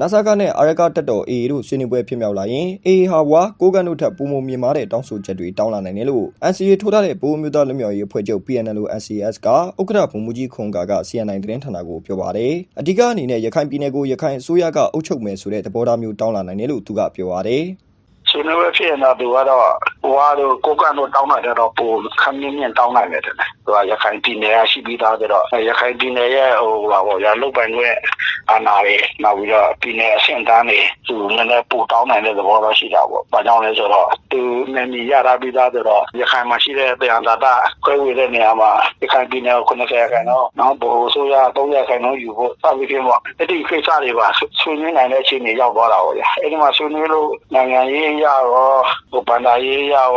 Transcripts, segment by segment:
နာဆာကနဲ့အာရကတက်တော် AA တို့ဆွေးနွေးပွဲဖြစ်မြောက်လာရင် AA ဟာဝါကိုကန်တို့ထပ်ပုံမမြင်မာတဲ့တောင်းဆိုချက်တွေတောင်းလာနိုင်တယ်လို့ NCA ထိုးထားတဲ့ဗိုလ်မျိုးသားလူမျိုးရေးအဖွဲ့ချုပ် PNL NCS ကဥက္ကဋ္ဌဗိုလ်မှူးကြီးခွန်ကာက CNN သတင်းဌာနကိုပြောပါတယ်အဓိကအနေနဲ့ရခိုင်ပြည်နယ်ကိုရခိုင်အစိုးရကအုပ်ချုပ်မယ်ဆိုတဲ့သဘောထားမျိုးတောင်းလာနိုင်တယ်လို့သူကပြောပါတယ်ဆွေးနွေးပွဲဖြစ်ရင်တော့သူကတော့ ဟိုကတော့ကိုကန်တို့တောင်းလိုက်တော့ပိုခမ်းမြင့်မြင့်တောင်းလိုက်တယ်တဲ့သူကရခိုင်ပြည်နယ်ကရှိပြီးသားကြတော့ရခိုင်ပြည်နယ်ရဲ့ဟိုပါပေါ့ရလုတ်ပိုင်ခွင့်အာဏာတွေနောက်ပြီးတော့ပြည်နယ်အဆင့်တန်းတွေသူနည်းနည်းပိုတောင်းနိုင်တဲ့သဘောတော့ရှိတာပေါ့။ဘာကြောင့်လဲဆိုတော့သူနယ်မြေရတာပြီးသားဆိုတော့ရခိုင်မှာရှိတဲ့တရားသာတာခွဲဝေတဲ့နေရာမှာရခိုင်ပြည်နယ်ကို90ခန့်တော့နောက်ဘိုးဆိုရ30ခန့်တော့ယူဖို့စသဖြင့်ပေါ့။အဲ့ဒီကိစ္စတွေပါဆွေးနွေးနိုင်တဲ့အခြေအနေရောက်သွားတာပေါ့ဗျာ။အဲ့ဒီမှာဆွေးနွေးလို့နိုင်ငံရေးရရောဟိုဗန္ဒာရေးရရော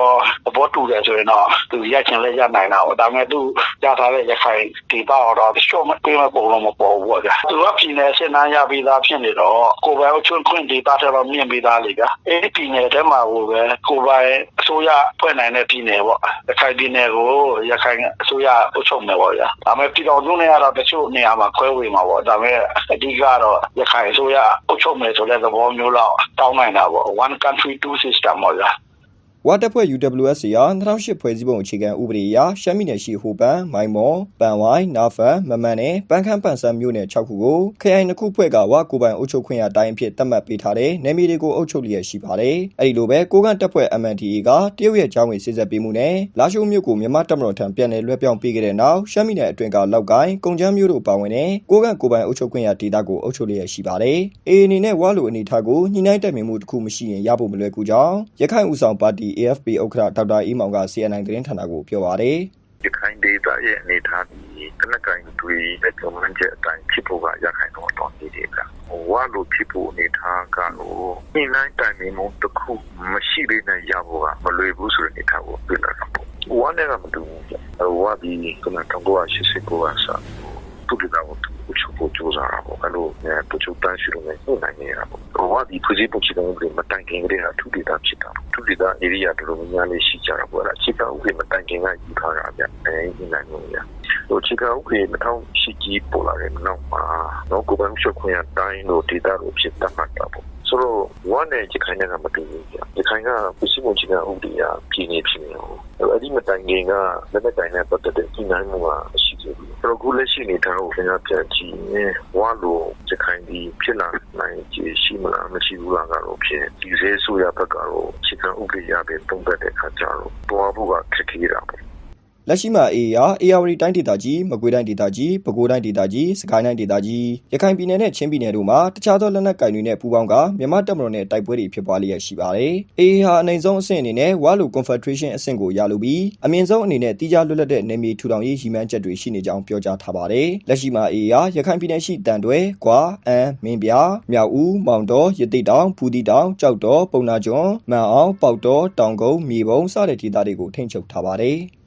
သဘောတူတယ်ဆိုရင်တော့သူရချင်လဲရနိုင်တာပေါ့။ဒါပေမဲ့သူရထားတဲ့ရခိုင်ဒေသတော့ရှော့မပြေးမပုံလို့မပေါ်ဘူးပေါ့ဗျာ။သူကပြည်နယ်စင်တန်းရပြီးသားဖြစ်နေတော့ကိုယ်ပိုင်အုပ်ချုပ်ခွင့်ဒေသထဲမှာမြင့်ပြီးသားလေဗျာ။အဲ့ဒီပြည်နယ်ထဲမှာကိုပဲကိုယ်ပိုင်အစိုးရဖွဲ့နိုင်တဲ့ပြည်နယ်ပေါ့။ရခိုင်ပြည်နယ်ကိုရခိုင်အစိုးရအုပ်ချုပ်မယ်ပေါ့ဗျာ။ဒါပေမဲ့ပြည်တော်စုနဲ့ကတော့တချို့နေရာမှာခွဲဝေမှာပေါ့။ဒါပေမဲ့အဓိကတော့ရခိုင်အစိုးရအုပ်ချုပ်မယ်ဆိုတဲ့သဘောမျိုးလောက်တောင်းနိုင်တာပေါ့။ one country two system ပေါ့ဗျာ။ ဝါတပ်ဖွဲ့ UWSC ရာ2008ဖွဲ့စည်းပုံအခြေခံဥပဒေအရရှမ်းပြည်နယ်ရှိဟိုပန်မိုင်မော်ပန်ဝိုင်းနာဖန်မမန်နဲ့ပန်းခမ်းပန်ဆန်းမြို့နယ်6ခုကိုခရိုင်နှစ်ခုဖွဲ့ကဝါကိုပိုင်အုပ်ချုပ်ခွင့်ရတိုင်းအဖြစ်သတ်မှတ်ပေးထားတဲ့နယ်မြေတွေကိုအုပ်ချုပ်လျက်ရှိပါတယ်။အဲဒီလိုပဲကိုကန့်တပ်ဖွဲ့ MNDA ကတရုတ်ရဲ့ကြောင်းဝင်စစ်ဆက်ပေးမှုနဲ့လာရှိုးမြို့ကိုမြန်မာတပ်မတော်ထံပြန်လည်လွှဲပြောင်းပေးခဲ့တဲ့နောက်ရှမ်းပြည်နယ်အတွင်းကလောက်ကိုင်းကုံချမ်းမြို့တို့ပါဝင်တဲ့ကိုကန့်ကိုပိုင်အုပ်ချုပ်ခွင့်ရဒေသကိုအုပ်ချုပ်လျက်ရှိပါတယ်။ AA အနေနဲ့ဝါလိုအနေထားကိုညှိနှိုင်းတက်မြင်မှုတစ်ခုမရှိရင်ရဖို့မလွယ်ကူကြောင်းရခိုင်ဦးဆောင်ပါတီ AFP ဥက္ကဋ္ဌဒေါက်တာအေးမောင်က CNN သတင်းဌာနကိုပြောပါတယ်ရခိုင်ဒေသရဲ့အနေအထားဒီတနက်ကင်တွေတဲ့ကမ္ဘာကျအတိုင်းဖြစ်ဖို့ကရခိုင်တော့တော်နေတယ်ကဟိုဝါလို့ဖြစ်ဖို့အနေထားကတော့ညှိနှိုင်းတိုင်ပင်မှုတစ်ခုမရှိသေးတဲ့ရဖို့ကမလွယ်ဘူးဆိုတဲ့အနေထားကိုပြလာတာပေါ့ဝါနဲ့ကမတူဘူးဝါဒီကန1989ကစားသူတို့ကတော့ သူ့ချုပ်ဖို့ကြိုးစားတာပေါ့အဲ့လိုပချိုးတန်းရှိလို့လည်းဟိုနိုင်နေတာပေါ့ဟောဒီဖွဲ့စည်းပုံချတဲ့ဥပဒေမတိုင်ခင်ကတည်းကသူဒေတာဖြစ်တာသူဒေတာ area တော်တော်များများလေးရှိကြတာပေါ့အဲ့ဒါချစ်ကဥပဒေမတိုင်ခင်ကယူထားတာဗျအဲဒီနိုင်လို့ရဟိုချစ်ကဥပဒေ2000ရှိကြီးပေါ်လာတဲ့နောက်မှာတော့ကိုယ်ပိုင်ချုပ်ခွင့်ရတိုင်းတို့ဒေတာတို့ဖြစ်တတ်မှတ်တာပေါ့ ဆိုတော့ဝမ်းနဲ့ကြခိုင်နဲ့ကမတူဘူးကြာကြခိုင်ကပြည်စီမချင်တဲ့ဥပဒေအပြည်နေဖြစ်နေအောင်အဲ့ဒီမတိုင်ခင်ကလက်နက်တိုင်နဲ့ပတ်သက်တဲ့ပြည်နိုင်မှုကရှိသေးဘူးပရိုကူလက်ရှိနေတဲ့ကိုခင်ဗျားပြန်ကြည့်ရင်ဝါလိုကြခိုင်ဒီဖြစ်လာနိုင်ခြေရှိမလားမရှိဘူးလားကတော့ဖြစ်ဒီစေးဆိုရဘက်ကတော့ချစ်ကဥပဒေရပဲတုံးသက်တဲ့ခါကျတော့တွားဖို့ကခက်ခဲတာပေါ့ လက်ရှိမှာ AA ရာ AR တိုင်းဒေသကြီးမကွေးတိုင်းဒေသကြီးပဲခူးတိုင်းဒေသကြီးစကိုင်းတိုင်းဒေသကြီးရခိုင်ပြည်နယ်နဲ့ချင်းပြည်နယ်တို့မှာတခြားသောလက်နက်ကင်တွေနဲ့ပူးပေါင်းကမြန်မာတပ်မတော်နဲ့တိုက်ပွဲတွေဖြစ်ပွားလျက်ရှိပါတယ်။ AA ဟာအနေဆုံးအဆင့်အနေနဲ့ဝါလူ Confederation အဆင့်ကိုရလိုပြီးအမြင့်ဆုံးအနေနဲ့တိကျလွတ်လပ်တဲ့နယ်မြေထူထောင်ရေးရည်မှန်းချက်တွေရှိနေကြောင်းပြောကြားထားပါတယ်။လက်ရှိမှာ AA ရာရခိုင်ပြည်နယ်ရှိတန်တွဲ၊ကွာ၊အမ်း၊မင်းပြား၊မြောက်ဦး၊မောင်တော်၊ရတိတောင်၊ဖူတီတောင်၊ကြောက်တော်၊ပုံနာကျွန်း၊မန်အောင်၊ပေါက်တော်၊တောင်ကုန်း၊မြေပုံစတဲ့ဒေသတွေကိုထိန်းချုပ်ထားပါတယ်။